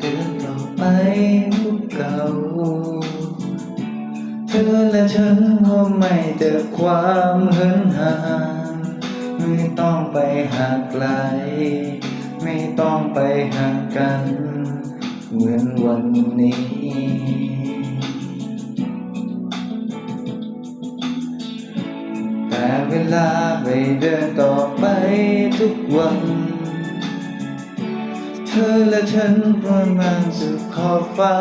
เดินต่อไปรูปเก่า เธอและฉันว่าไม่เจอความเหินห่างไม่ต้องไปหาไกล ไม่ต้องไปหากัน เหมือนวันนี้แต่เวลาไปเดินต่อไปทุกวัน เธอและฉันประมาณสุดขอบฟ้า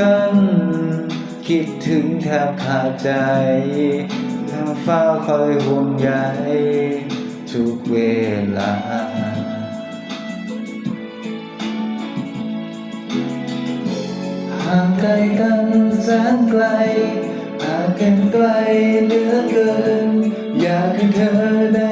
กัน คิดถึงแทบขาดใจ ทางฟ้าคอยห่วงใยทุกเวลา ห่างไกลกันแสนไกล ห่างกันไกลเหลือเกิน อยากให้เธอได้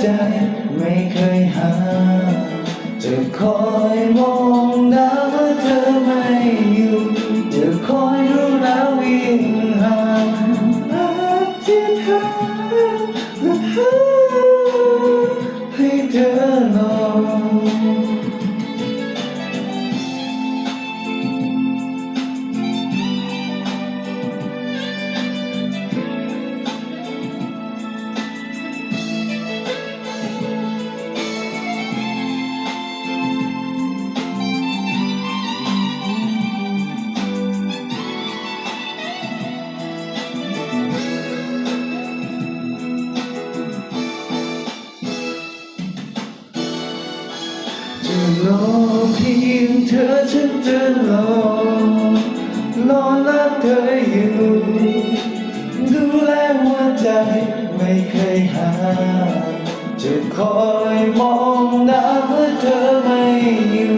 ใจไม่เคยหาจะคอยมอง รอเพียงเธอฉันจะรอรอรักเธออยู่ดูแลหัวใจไม่เคยห่างจะคอยมองดาเมื่อเธอไม่อยู่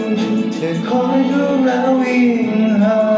จะคอยรู้แล้ววิ่ง